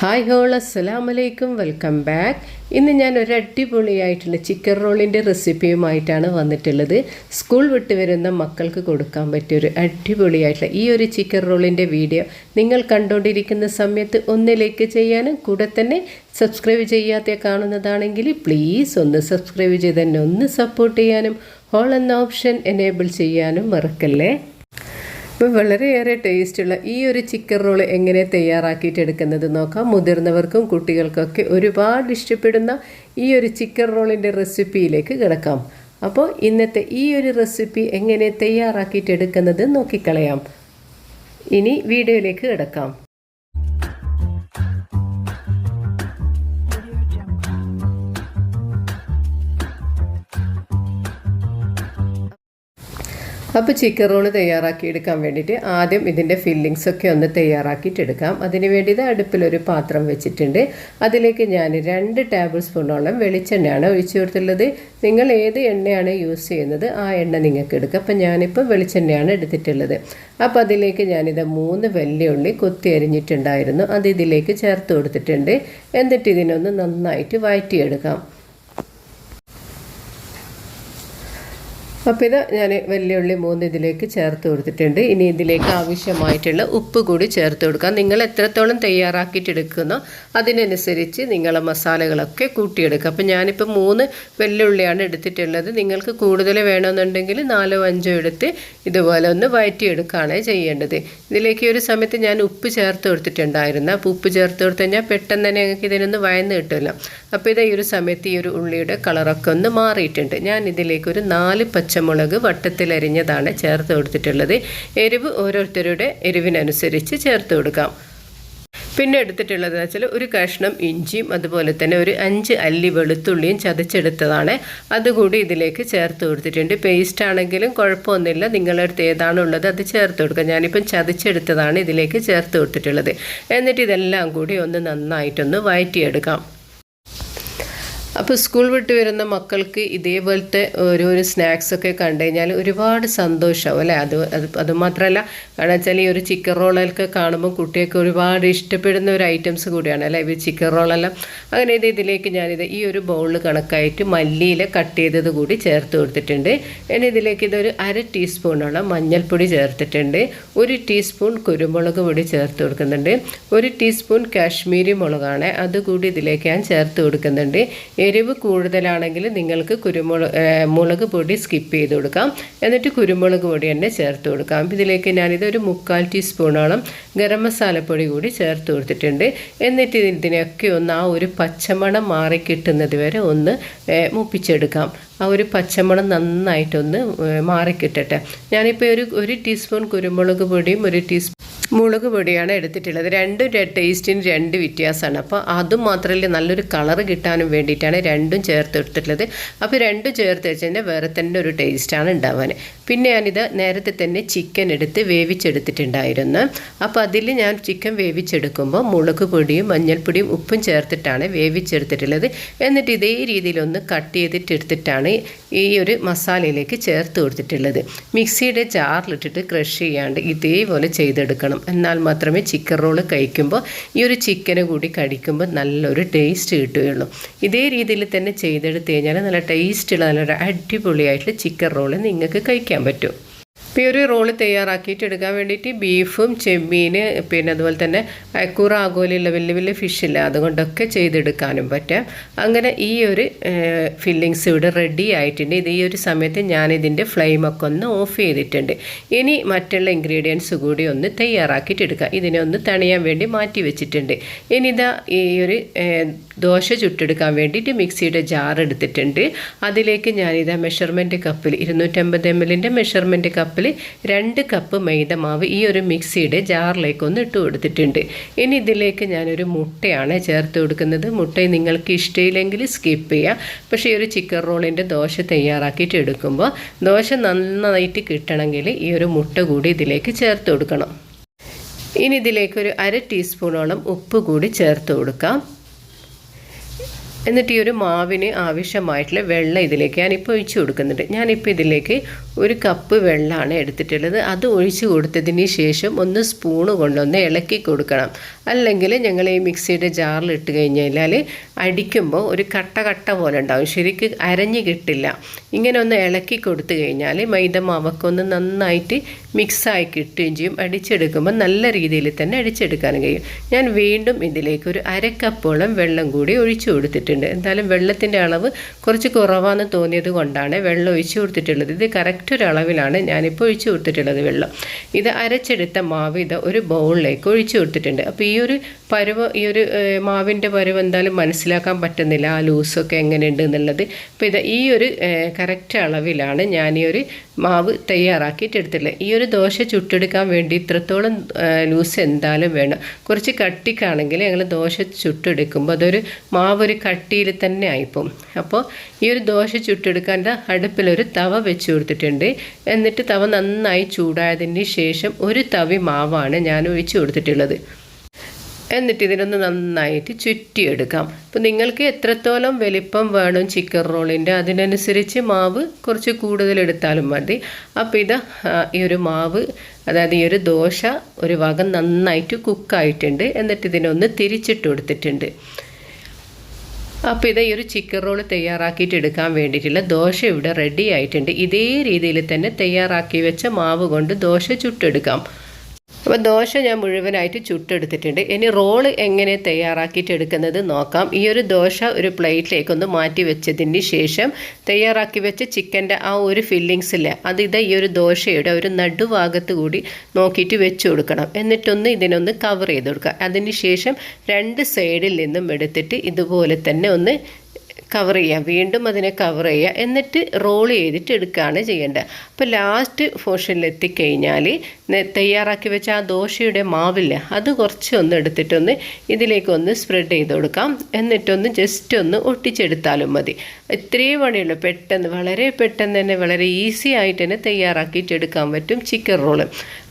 Hi whole അസ്സലാം വലൈക്കും welcome back. ഇന്ന് ഞാൻ ഒരു അടിപൊളിയായിട്ടുള്ള ചിക്കൻ റോളിന്റെ റെസിപ്പിയുമായിട്ടാണ് വന്നിട്ടുള്ളത്. സ്കൂൾ വിട്ട് വരുന്ന മക്കൾക്ക് കൊടുക്കാൻ പറ്റിയ ഒരു അടിപൊളിയായിട്ടുള്ള ഈ ഒരു ചിക്കൻ റോളിന്റെ വീഡിയോ നിങ്ങൾ കണ്ടുകൊണ്ടിരിക്കുന്ന സമയത്ത് ഒന്നിലേക്ക് ചെയ്യാനും കൂടെ തന്നെ സബ്സ്ക്രൈബ് ചെയ്യാത്ത കാണുന്നതാണെങ്കിൽ പ്ലീസ് ഒന്ന് സബ്സ്ക്രൈബ് ചെയ്ത് തന്നെ ഒന്ന് സപ്പോർട്ട് ചെയ്യാനും ഹോൾ എന്ന ഓപ്ഷൻ എനേബിൾ ചെയ്യാനും മറക്കല്ലേ? അപ്പോൾ വളരെയേറെ ടേസ്റ്റുള്ള ഈ ഒരു ചിക്കൻ റോൾ എങ്ങനെ തയ്യാറാക്കിയിട്ട് എടുക്കുന്നത് നോക്കാം. മുതിർന്നവർക്കും കുട്ടികൾക്കൊക്കെ ഒരുപാട് ഇഷ്ടപ്പെടുന്ന ഈ ഒരു ചിക്കൻ റോളിന്റെ റെസിപ്പിയിലേക്ക് കിടക്കാം. അപ്പോൾ ഇന്നത്തെ ഈ ഒരു റെസിപ്പി എങ്ങനെ തയ്യാറാക്കിയിട്ട് എടുക്കുന്നത് നോക്കിക്കളയാം. ഇനി വീഡിയോയിലേക്ക് കിടക്കാം. അപ്പോൾ ചിക്കൻ റോൾ തയ്യാറാക്കി എടുക്കാൻ വേണ്ടിയിട്ട് ആദ്യം ഇതിന്റെ ഫില്ലിങ്സ് ഒക്കെ ഒന്ന് തയ്യാറാക്കിയിട്ട് എടുക്കാം. അതിന് വേണ്ടി ഇത് അടുപ്പിലൊരു പാത്രം വെച്ചിട്ടുണ്ട്. അതിലേക്ക് ഞാൻ രണ്ട് ടേബിൾ സ്പൂണോളം വെളിച്ചെണ്ണയാണ് ഒഴിച്ചു കൊടുത്തുള്ളത് നിങ്ങൾ ഏത് എണ്ണയാണ് യൂസ് ചെയ്യുന്നത് ആ എണ്ണ നിങ്ങൾക്ക് എടുക്കുക അപ്പം ഞാനിപ്പോൾ വെളിച്ചെണ്ണയാണ് എടുത്തിട്ടുള്ളത്. അപ്പോൾ അതിലേക്ക് ഞാനിത് മൂന്ന് വെല്ലുള്ളി കൊത്തി അരിഞ്ഞിട്ടുണ്ടായിരുന്നു. അത് ഇതിലേക്ക് ചേർത്ത് കൊടുത്തിട്ടുണ്ട്. എന്നിട്ട് ഇതിനൊന്ന് നന്നായിട്ട് വഴറ്റിയെടുക്കാം അപ്പോൾ ഇത് ഞാൻ വെല്ലുള്ളി മൂന്ന് ഇതിലേക്ക് ചേർത്ത് കൊടുത്തിട്ടുണ്ട്. ഇനി ഇതിലേക്ക് ആവശ്യമായിട്ടുള്ള ഉപ്പ് കൂടി ചേർത്ത് കൊടുക്കാം. നിങ്ങൾ എത്രത്തോളം തയ്യാറാക്കിയിട്ട് എടുക്കുന്നോ അതിനനുസരിച്ച് നിങ്ങളെ മസാലകളൊക്കെ കൂട്ടിയെടുക്കുക. അപ്പോൾ ഞാനിപ്പോൾ മൂന്ന് വെല്ലുള്ളിയാണ് എടുത്തിട്ടുള്ളത്. നിങ്ങൾക്ക് കൂടുതൽ വേണമെന്നുണ്ടെങ്കിൽ നാലോ അഞ്ചോ എടുത്ത് ഇതുപോലെ ഒന്ന് വയറ്റിയെടുക്കുകയാണ് ചെയ്യേണ്ടത്. ഇതിലേക്ക് ഒരു സമയത്ത് ഞാൻ ഉപ്പ് ചേർത്ത് കൊടുത്തിട്ടുണ്ടായിരുന്നു. അപ്പോൾ ഉപ്പ് ചേർത്ത് കൊടുത്തു കഴിഞ്ഞാൽ പെട്ടെന്ന് തന്നെ ഞങ്ങൾക്ക് ഇതിനൊന്ന് വയന്ന് കിട്ടുമല്ലോ. അപ്പോൾ ഇതാ ഈ ഒരു സമയത്ത് ഈ ഒരു ഉള്ളിയുടെ കളറൊക്കെ ഒന്ന് മാറിയിട്ടുണ്ട്. ഞാൻ ഇതിലേക്ക് ഒരു നാല് പച്ചമുളക് വട്ടത്തിലരിഞ്ഞതാണ് ചേർത്ത് കൊടുത്തിട്ടുള്ളത്. എരിവ് ഓരോരുത്തരുടെ എരിവിനനുസരിച്ച് ചേർത്ത് കൊടുക്കാം. പിന്നെ എടുത്തിട്ടുള്ളത് വെച്ചാൽ ഒരു കഷ്ണം ഇഞ്ചിയും അതുപോലെ തന്നെ ഒരു അഞ്ച് അല്ലി വെളുത്തുള്ളിയും ചതച്ചെടുത്തതാണ്. അതുകൂടി ഇതിലേക്ക് ചേർത്ത് കൊടുത്തിട്ടുണ്ട്. പേസ്റ്റ് ആണെങ്കിലും കുഴപ്പമൊന്നുമില്ല. നിങ്ങളുടെ അടുത്ത് ഏതാണുള്ളത് അത് ചേർത്ത് കൊടുക്കുക ഞാനിപ്പം ചതച്ചെടുത്തതാണ് ഇതിലേക്ക് ചേർത്ത് കൊടുത്തിട്ടുള്ളത്. എന്നിട്ട് ഇതെല്ലാം കൂടി ഒന്ന് നന്നായിട്ടൊന്ന് വഴറ്റിയെടുക്കാം അപ്പോൾ സ്കൂൾ വിട്ട് വരുന്ന മക്കൾക്ക് ഇതേപോലത്തെ ഓരോരോ സ്നാക്സൊക്കെ കണ്ടു കഴിഞ്ഞാൽ ഒരുപാട് സന്തോഷമാവും അല്ലേ? അത് അത് അതുമാത്രമല്ല കാരണം വെച്ചാൽ ഈ ഒരു ചിക്കൻ റോളൊക്കെ കാണുമ്പോൾ കുട്ടികൾക്ക് ഒരുപാട് ഇഷ്ടപ്പെടുന്ന ഒരു ഐറ്റംസ് കൂടിയാണ് അല്ലേ? ഈ ചിക്കൻ റോളെല്ലാം അങ്ങനെ ഇത് ഇതിലേക്ക് ഞാനിത് ഈ ഒരു ബൗളിൽ കണക്കായിട്ട് മല്ലിയില കട്ട് ചെയ്തത് കൂടി ചേർത്ത് കൊടുത്തിട്ടുണ്ട്. ഇനി ഇതിലേക്ക് ഇതൊരു അര ടീസ്പൂണോളം മഞ്ഞൾപ്പൊടി ചേർത്തിട്ടുണ്ട്. ഒരു ടീസ്പൂൺ കുരുമുളക് പൊടി ചേർത്ത് കൊടുക്കുന്നുണ്ട്. ഒരു ടീസ്പൂൺ കാശ്മീരി മുളകാണ്. അതുകൂടി ഇതിലേക്ക് ഞാൻ ചേർത്ത് കൊടുക്കുന്നുണ്ട്. എരിവ് കൂടുതലാണെങ്കിൽ നിങ്ങൾക്ക് കുരുമുളക് മുളക് പൊടി സ്കിപ്പ് ചെയ്ത് കൊടുക്കാം. എന്നിട്ട് കുരുമുളക് പൊടി തന്നെ ചേർത്ത് കൊടുക്കാം. ഇതിലേക്ക് ഞാനിത് ഒരു മുക്കാൽ ടീസ്പൂണോളം ഗരം മസാലപ്പൊടി കൂടി ചേർത്ത് കൊടുത്തിട്ടുണ്ട്. എന്നിട്ട് ഇതിനൊക്കെ ഒന്ന് ആ ഒരു പച്ചമണം മാറി കിട്ടുന്നത് വരെ ഒന്ന് മുപ്പിച്ചെടുക്കാം. ആ ഒരു പച്ചമണം നന്നായിട്ടൊന്ന് മാറിക്കിട്ടട്ടെ ഞാനിപ്പോൾ ഒരു ഒരു ടീസ്പൂൺ കുരുമുളക് പൊടിയും ഒരു ടീസ്പൂൺ മുളക് പൊടിയാണ് എടുത്തിട്ടുള്ളത്. രണ്ടും ടേസ്റ്റിന് രണ്ട് വ്യത്യാസമാണ്. അപ്പോൾ അതും മാത്രമല്ല നല്ലൊരു കളർ കിട്ടാനും വേണ്ടിയിട്ടാണ് രണ്ടും ചേർത്ത് എടുത്തിട്ടുള്ളത്. അപ്പോൾ രണ്ടും ചേർത്ത് വെച്ചതിന്റെ വേറെ തന്നെ ഒരു ടേസ്റ്റാണ് ഉണ്ടാവാൻ പിന്നെ ഞാനിത് നേരത്തെ തന്നെ ചിക്കൻ എടുത്ത് വേവിച്ചെടുത്തിട്ടുണ്ടായിരുന്നു. അപ്പോൾ അതിൽ ഞാൻ ചിക്കൻ വേവിച്ചെടുക്കുമ്പോൾ മുളക് പൊടിയും മഞ്ഞൾപ്പൊടിയും ഉപ്പും ചേർത്തിട്ടാണ് വേവിച്ചെടുത്തിട്ടുള്ളത്. എന്നിട്ട് ഇതേ രീതിയിലൊന്ന് കട്ട് ചെയ്തിട്ട് എടുത്തിട്ടാണ് ഈ ഒരു മസാലയിലേക്ക് ചേർത്ത് കൊടുത്തിട്ടുള്ളത്. മിക്സിയുടെ ജാറിലിട്ടിട്ട് ക്രഷ് ചെയ്യാണ്ട് ഇതേപോലെ ചെയ്തെടുക്കണം. എന്നാൽ മാത്രമേ ചിക്കൻ റോൾ കഴിക്കുമ്പോൾ ഈ ഒരു ചിക്കന് കൂടി കടിക്കുമ്പോൾ നല്ലൊരു ടേസ്റ്റ് കിട്ടുകയുള്ളൂ. ഇതേ രീതിയിൽ തന്നെ ചെയ്തെടുത്ത് കഴിഞ്ഞാൽ നല്ല ടേസ്റ്റുള്ള നല്ലൊരു അടിപൊളിയായിട്ടുള്ള ചിക്കൻ റോൾ നിങ്ങൾക്ക് കഴിക്കാൻ പറ്റും. ഒരു റോൾ തയ്യാറാക്കിയിട്ട് എടുക്കാൻ വേണ്ടിയിട്ട് ബീഫും ചെമ്മീൻ പിന്നെ അതുപോലെ തന്നെ അക്കൂറ ആഗോലുള്ള വലിയ വലിയ ഫിഷില്ല അതുകൊണ്ടൊക്കെ ചെയ്തെടുക്കാനും പറ്റും. അങ്ങനെ ഈ ഒരു ഫില്ലിങ്സ് ഇവിടെ റെഡി ആയിട്ടുണ്ട്. ഇത് ഈ ഒരു സമയത്ത് ഇതിന്റെ ഫ്ലെയിമൊക്കെ ഒന്ന് ഓഫ് ചെയ്തിട്ടുണ്ട്. ഇനി മറ്റുള്ള ഇൻഗ്രീഡിയൻസ് കൂടി ഒന്ന് തയ്യാറാക്കിയിട്ട് എടുക്കാം. ഇതിനെ ഒന്ന് തണിയാൻ വേണ്ടി മാറ്റി വെച്ചിട്ടുണ്ട്. ഇനി ഇതാ ഈ ഒരു ദോശ ചുട്ടെടുക്കാൻ വേണ്ടിയിട്ട് മിക്സിയുടെ ജാർ എടുത്തിട്ടുണ്ട്. അതിലേക്ക് ഞാനിതാ മെഷർമെന്റ് കപ്പിൽ ഇരുന്നൂറ്റമ്പത് എം എല്ലിന്റെ മെഷർമെന്റ് കപ്പിൽ രണ്ട് കപ്പ് മൈദ മാവ് ഈ ഒരു മിക്സിയുടെ ജാറിലേക്ക് ഒന്ന് ഇട്ട് കൊടുത്തിട്ടുണ്ട്. ഇനി ഇതിലേക്ക് ഞാനൊരു മുട്ടയാണ് ചേർത്ത് കൊടുക്കുന്നത്. മുട്ട നിങ്ങൾക്ക് ഇഷ്ടമില്ലെങ്കിൽ സ്കിപ്പ് ചെയ്യുക പക്ഷേ ഈ ഒരു ചിക്കൻ റോളിന്റെ ദോശ തയ്യാറാക്കിയിട്ട് എടുക്കുമ്പോൾ ദോശ നന്നായിട്ട് കിട്ടണമെങ്കിൽ ഈ ഒരു മുട്ട കൂടി ഇതിലേക്ക് ചേർത്ത് കൊടുക്കണം. ഇനി ഇതിലേക്ക് ഒരു അര ടീസ്പൂണോളം ഉപ്പ് കൂടി ചേർത്ത് കൊടുക്കാം. എന്നിട്ട് ഈ ഒരു മാവിന് ആവശ്യമായിട്ടുള്ള വെള്ളം ഇതിലേക്ക് ഞാനിപ്പോൾ ഒഴിച്ചു കൊടുക്കുന്നുണ്ട്. ഞാനിപ്പോൾ ഇതിലേക്ക് ഒരു കപ്പ് വെള്ളമാണ് എടുത്തിട്ടുള്ളത്. അത് ഒഴിച്ചു കൊടുത്തതിന് ശേഷം ഒന്ന് സ്പൂണ് കൊണ്ടൊന്ന് ഇളക്കി കൊടുക്കണം. അല്ലെങ്കിൽ ഞങ്ങൾ ഈ മിക്സിയുടെ ജാറിൽ ഇട്ട് കഴിഞ്ഞാൽ അടിക്കുമ്പോൾ ഒരു കട്ട കട്ട പോലെ ഉണ്ടാവും. ശരിക്ക് അരഞ്ഞ് കിട്ടില്ല. ഇങ്ങനെ ഒന്ന് ഇളക്കി കൊടുത്തു കഴിഞ്ഞാൽ മൈദ മാവൊക്കെ ഒന്ന് നന്നായിട്ട് മിക്സായി കിട്ടുകയും ചെയ്യും. അടിച്ചെടുക്കുമ്പോൾ നല്ല രീതിയിൽ തന്നെ അടിച്ചെടുക്കാൻ കഴിയും. ഞാൻ വീണ്ടും ഇതിലേക്ക് ഒരു അരക്കപ്പോളം വെള്ളം കൂടി ഒഴിച്ചു കൊടുത്തിട്ടുണ്ട്. എന്തായാലും വെള്ളത്തിന്റെ അളവ് കുറച്ച് കുറവാണെന്ന് തോന്നിയത് കൊണ്ടാണ് വെള്ളം ഒഴിച്ചു കൊടുത്തിട്ടുള്ളത്. ഇത് കറക്റ്റ് ഒരു അളവിലാണ് ഞാനിപ്പോൾ ഒഴിച്ചു കൊടുത്തിട്ടുള്ളത് വെള്ളം. ഇത് അരച്ചെടുത്ത മാവ് ഇത് ഒരു ബൗളിലേക്ക് ഒഴിച്ചു കൊടുത്തിട്ടുണ്ട്. അപ്പോൾ ഈ ഒരു പരുവ ഈ ഒരു മാവിന്റെ പരുവ് എന്തായാലും മനസ്സിലാക്കാൻ പറ്റുന്നില്ല. ആ ലൂസൊക്കെ എങ്ങനെയുണ്ട് എന്നുള്ളത്. അപ്പോൾ ഇത് ഈ ഒരു കറക്റ്റ് അളവിലാണ് ഞാൻ ഈ ഒരു മാവ് തയ്യാറാക്കിയിട്ട് എടുത്തിട്ടുള്ളത്. ഈ ഒരു ദോശ ചുട്ടെടുക്കാൻ വേണ്ടി ഇത്രത്തോളം ലൂസ് എന്തായാലും വേണം. കുറച്ച് കട്ടിക്കാണെങ്കിൽ ഞങ്ങൾ ദോശ ചുട്ടെടുക്കുമ്പോൾ അതൊരു മാവ് ഒരു കട്ടിയിൽ തന്നെ ആയിപ്പോവും. അപ്പോൾ ഈ ഒരു ദോശ ചുട്ടെടുക്കാന്റെ അടുപ്പിലൊരു തവ വെച്ച് കൊടുത്തിട്ടുണ്ട്. എന്നിട്ട് തവ നന്നായി ചൂടായതിന് ശേഷം ഒരു തവി മാവാണ് ഞാൻ ഒഴിച്ചു കൊടുത്തിട്ടുള്ളത്. എന്നിട്ട് ഇതിനൊന്ന് നന്നായിട്ട് ചുറ്റിയെടുക്കാം. അപ്പോൾ നിങ്ങൾക്ക് എത്രത്തോളം വലിപ്പം വേണം ചിക്കൻ റോളിന്റെ അതിനനുസരിച്ച് മാവ് കുറച്ച് കൂടുതൽ എടുത്താലും മതി. അപ്പോൾ ഇത് ഈ ഒരു മാവ് അതായത് ഈ ഒരു ദോശ ഒരു ഭാഗം നന്നായിട്ട് കുക്കായിട്ടുണ്ട് എന്നിട്ട് ഇതിനൊന്ന് തിരിച്ചിട്ട് കൊടുത്തിട്ടുണ്ട്. അപ്പോൾ ഇത് ഈ ഒരു ചിക്കൻ റോൾ തയ്യാറാക്കിയിട്ട് എടുക്കാൻ വേണ്ടിയിട്ടുള്ള ദോശ ഇവിടെ റെഡി ആയിട്ടുണ്ട്. ഇതേ രീതിയിൽ തന്നെ തയ്യാറാക്കി വെച്ച മാവ് കൊണ്ട് ദോശ ചുട്ടെടുക്കാം. അപ്പോൾ ദോശ ഞാൻ മുഴുവനായിട്ട് ചുട്ടെടുത്തിട്ടുണ്ട്. ഇനി റോൾ എങ്ങനെ തയ്യാറാക്കിയിട്ട് എടുക്കുന്നത് നോക്കാം. ഈ ഒരു ദോശ ഒരു പ്ലേറ്റിലേക്കൊന്ന് മാറ്റി വെച്ചതിന് ശേഷം തയ്യാറാക്കി വെച്ച ചിക്കന്റെ ആ ഒരു ഫില്ലിങ്സ് ഇല്ല അത് ഇത് ഈ ഒരു ദോശയുടെ ഒരു നടുഭാഗത്ത് കൂടി നോക്കിയിട്ട് വെച്ച് കൊടുക്കണം. എന്നിട്ടൊന്ന് ഇതിനൊന്ന് കവർ ചെയ്ത് കൊടുക്കുക. അതിന് ശേഷം രണ്ട് സൈഡിൽ നിന്നും എടുത്തിട്ട് ഇതുപോലെ തന്നെ ഒന്ന് കവർ ചെയ്യുക വീണ്ടും അതിനെ കവർ ചെയ്യുക. എന്നിട്ട് റോൾ ചെയ്തിട്ട് എടുക്കുകയാണ് ചെയ്യേണ്ടത്. അപ്പോൾ ലാസ്റ്റ് പോർഷനിൽ എത്തിക്കഴിഞ്ഞാൽ തയ്യാറാക്കി വെച്ച ആ ദോശയുടെ മാവില്ല അത് കുറച്ച് ഒന്ന് എടുത്തിട്ടൊന്ന് ഇതിലേക്കൊന്ന് സ്പ്രെഡ് ചെയ്ത് കൊടുക്കാം. എന്നിട്ടൊന്ന് ജസ്റ്റ് ഒന്ന് ഒട്ടിച്ചെടുത്താലും മതി. ഇത്രയും പണിയുള്ളൂ. പെട്ടെന്ന് വളരെ പെട്ടെന്ന് തന്നെ വളരെ ഈസി ആയിട്ട് തന്നെ തയ്യാറാക്കിയിട്ട് എടുക്കാൻ പറ്റും ചിക്കൻ റോൾ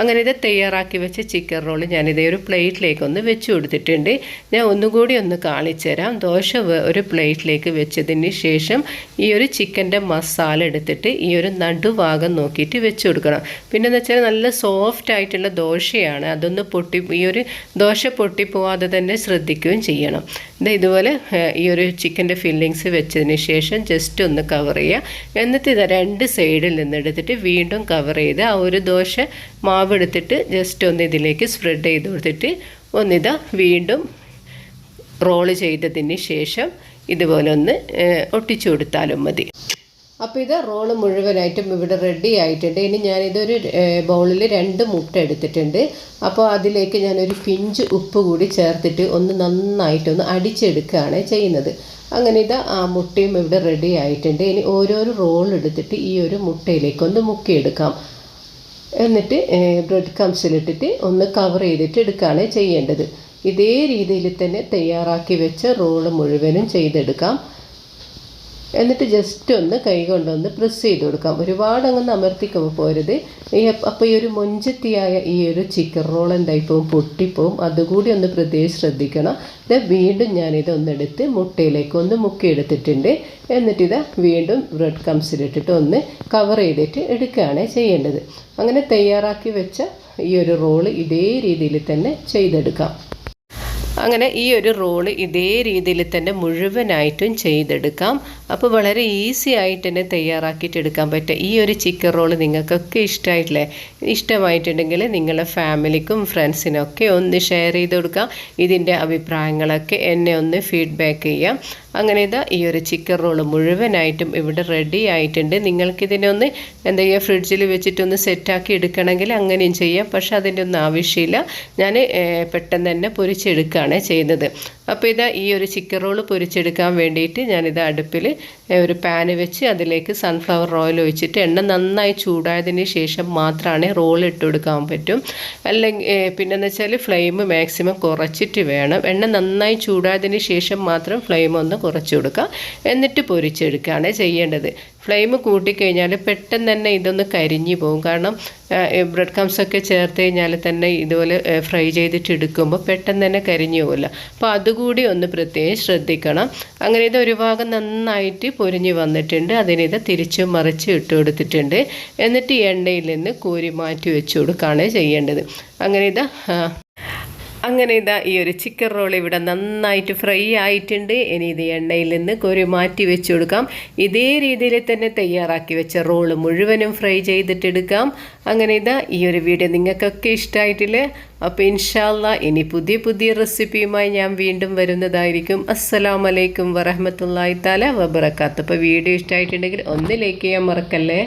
അങ്ങനെ ഇത് തയ്യാറാക്കി വെച്ച ചിക്കൻ റോൾ ഞാനിതേ ഒരു പ്ലേറ്റിലേക്കൊന്ന് വെച്ച് കൊടുത്തിട്ടുണ്ട്. ഞാൻ ഒന്നുകൂടി ഒന്ന് കാണിച്ചു തരാം ദോശ ഒരു പ്ലേറ്റിലേക്ക് വെച്ചതിന് ശേഷം ഈ ഒരു ചിക്കന്റെ മസാല എടുത്തിട്ട് ഈ ഒരു നടുഭാഗം നോക്കിയിട്ട് വെച്ച് കൊടുക്കണം. പിന്നെ എന്ന് വെച്ചാൽ നല്ല സോഫ്റ്റ് ആയിട്ടുള്ള ദോശയാണ്. അതൊന്ന് പൊട്ടി ഈ ഒരു ദോശ പൊട്ടിപ്പോവാതെ തന്നെ ശ്രദ്ധിക്കുകയും ചെയ്യണം. ഇത് ഇതുപോലെ ഈ ഒരു ചിക്കന്റെ ഫില്ലിങ്സ് വെച്ചതിന് ശേഷം ജസ്റ്റ് ഒന്ന് കവർ ചെയ്യുക. എന്നിട്ട് ഇത് രണ്ട് സൈഡിൽ നിന്ന് എടുത്തിട്ട് വീണ്ടും കവർ ചെയ്ത് ആ ഒരു ദോശ മാവ് എടുത്തിട്ട് ജസ്റ്റ് ഒന്ന് ഇതിലേക്ക് സ്പ്രെഡ് ചെയ്ത് കൊടുത്തിട്ട് ഒന്നിതാ വീണ്ടും റോൾ ചെയ്തതിന് ശേഷം ഇതുപോലെ ഒന്ന് ഒട്ടിച്ചു കൊടുത്താലും മതി. അപ്പോൾ ഇത് റോൾ മുഴുവനായിട്ടും ഇവിടെ റെഡി ആയിട്ടുണ്ട്. ഇനി ഞാനിതൊരു ബൗളിൽ രണ്ട് മുട്ട എടുത്തിട്ടുണ്ട്. അപ്പോൾ അതിലേക്ക് ഞാനൊരു പിഞ്ച് ഉപ്പ് കൂടി ചേർത്തിട്ട് ഒന്ന് നന്നായിട്ടൊന്ന് അടിച്ചെടുക്കുകയാണ് ചെയ്യുന്നത്. അങ്ങനെ ഇത് ആ മുട്ടയും ഇവിടെ റെഡി ആയിട്ടുണ്ട്. ഇനി ഓരോരോ റോൾ എടുത്തിട്ട് ഈ ഒരു മുട്ടയിലേക്കൊന്ന് മുക്കിയെടുക്കാം. എന്നിട്ട് ബ്രെഡ് കംസിലിട്ടിട്ട് ഒന്ന് കവർ ചെയ്തിട്ട് എടുക്കുകയാണ് ചെയ്യേണ്ടത്. ഇതേ രീതിയിൽ തന്നെ തയ്യാറാക്കി വെച്ച റോൾ മുഴുവനും ചെയ്തെടുക്കാം. എന്നിട്ട് ജസ്റ്റ് ഒന്ന് കൈ കൊണ്ടൊന്ന് പ്രസ് ചെയ്ത് കൊടുക്കാം. ഒരുപാട് അങ്ങ് അമർത്തിക്കുമ്പോൾ പോരുത്. ഈ അപ്പോൾ ഈ ഒരു മൊഞ്ചത്തിയായ ഈ ഒരു ചിക്കൻ റോൾ എന്തായിപ്പോവും? പൊട്ടിപ്പോവും. അതുകൂടി ഒന്ന് പ്രത്യേകം ശ്രദ്ധിക്കണം. ഇത് വീണ്ടും ഞാനിതൊന്നെടുത്ത് മുട്ടയിലേക്ക് ഒന്ന് മുക്കിയെടുത്തിട്ടുണ്ട് എന്നിട്ടിത് വീണ്ടും ബ്രെഡ് കംസിലിട്ടിട്ട് ഒന്ന് കവർ ചെയ്തിട്ട് എടുക്കുകയാണ് ചെയ്യേണ്ടത്. അങ്ങനെ തയ്യാറാക്കി വെച്ച ഈ ഒരു റോൾ ഇതേ രീതിയിൽ തന്നെ ചെയ്തെടുക്കാം. അങ്ങനെ ഈ ഒരു റോൾ ഇതേ രീതിയിൽ തന്നെ മുഴുവനായിട്ടും ചെയ്തെടുക്കാം. അപ്പോൾ വളരെ ഈസി ആയിട്ട് തന്നെ തയ്യാറാക്കിയിട്ട് എടുക്കാൻ പറ്റുക ഈ ഒരു ചിക്കൻ റോൾ നിങ്ങൾക്കൊക്കെ ഇഷ്ടമായിട്ടില്ലേ ഇഷ്ടമായിട്ടുണ്ടെങ്കിൽ നിങ്ങളുടെ ഫാമിലിക്കും ഫ്രണ്ട്സിനൊക്കെ ഒന്ന് ഷെയർ ചെയ്ത് കൊടുക്കാം. ഇതിന്റെ അഭിപ്രായങ്ങളൊക്കെ എന്നെ ഒന്ന് ഫീഡ്ബാക്ക് ചെയ്യാം. അങ്ങനെ ഇതാ ഈ ഒരു ചിക്കൻ റോൾ മുഴുവനായിട്ടും ഇവിടെ റെഡി ആയിട്ടുണ്ട്. നിങ്ങൾക്കിതിനെ ഒന്ന് എന്താ ചെയ്യുക ഫ്രിഡ്ജിൽ വെച്ചിട്ടൊന്ന് സെറ്റാക്കി എടുക്കണമെങ്കിൽ അങ്ങനെയും ചെയ്യാം. പക്ഷേ അതിന്റെ ഒന്നും ആവശ്യമില്ല. ഞാൻ പെട്ടെന്ന് തന്നെ പൊരിച്ചെടുക്കുകയാണ് ചെയ്യുന്നത്. അപ്പോൾ ഇതാ ഈ ഒരു ചിക്കൻ റോൾ പൊരിച്ചെടുക്കാൻ വേണ്ടിയിട്ട് ഞാനിത് അടുപ്പിൽ ഒരു പാൻ വെച്ച് അതിലേക്ക് സൺഫ്ലവർ ഓയിൽ ഒഴിച്ചിട്ട് എണ്ണ നന്നായി ചൂടായതിന് ശേഷം മാത്രമാണ് റോൾ ഇട്ട് കൊടുക്കാൻ പറ്റും. അല്ലെങ്കിൽ പിന്നെന്ന് വെച്ചാൽ ഫ്ലെയിം മാക്സിമം കുറച്ചിട്ട് വേണം. എണ്ണ നന്നായി ചൂടായതിന് ശേഷം മാത്രം ഫ്ലെയിം ഒന്ന് കുറച്ച് കൊടുക്കുക. എന്നിട്ട് പൊരിച്ചെടുക്കുകയാണ് ചെയ്യേണ്ടത്. ഫ്ലെയിം കൂട്ടിക്കഴിഞ്ഞാൽ പെട്ടെന്ന് തന്നെ ഇതൊന്ന് കരിഞ്ഞു പോകും. കാരണം ബ്രെഡ് ക്രംസ് ഒക്കെ ചേർത്ത് കഴിഞ്ഞാൽ തന്നെ ഇതുപോലെ ഫ്രൈ ചെയ്തിട്ട് എടുക്കുമ്പോൾ പെട്ടെന്ന് തന്നെ കരിഞ്ഞു പോകില്ല അപ്പോൾ അതുകൂടി ഒന്ന് പ്രത്യേകം ശ്രദ്ധിക്കണം. അങ്ങനെ ഇത് ഒരു ഭാഗം നന്നായിട്ട് പൊരിഞ്ഞ് വന്നിട്ടുണ്ട്. അതിനിത് തിരിച്ചും മറിച്ച് ഇട്ട് കൊടുത്തിട്ടുണ്ട്. എന്നിട്ട് എണ്ണയിൽ നിന്ന് കോരി മാറ്റി വെച്ച് കൊടുക്കുകയാണ് ചെയ്യേണ്ടത്. അങ്ങനെ ഇത് അങ്ങനെ ഇതാ ഈ ഒരു ചിക്കൻ റോൾ ഇവിടെ നന്നായിട്ട് ഫ്രൈ ആയിട്ടുണ്ട്. ഇനി ഇത് എണ്ണയിൽ നിന്ന് കോരി മാറ്റി വെച്ച് കൊടുക്കാം. ഇതേ രീതിയിൽ തന്നെ തയ്യാറാക്കി വെച്ച റോൾ മുഴുവനും ഫ്രൈ ചെയ്തിട്ടെടുക്കാം അങ്ങനെ ഇതാ ഈ ഒരു വീഡിയോ നിങ്ങൾക്കൊക്കെ ഇഷ്ടമായിട്ടില്ലേ അപ്പോൾ ഇൻഷാല്ല ഇനി പുതിയ പുതിയ റെസിപ്പിയുമായി ഞാൻ വീണ്ടും വരുന്നതായിരിക്കും. അസ്സലാമലൈക്കും വറഹമത്തല്ലായി താല വബറക്കാത്ത് അപ്പോൾ വീഡിയോ ഇഷ്ടമായിട്ടുണ്ടെങ്കിൽ ഒന്ന് ലൈക്ക് ചെയ്യാൻ മറക്കല്ലേ?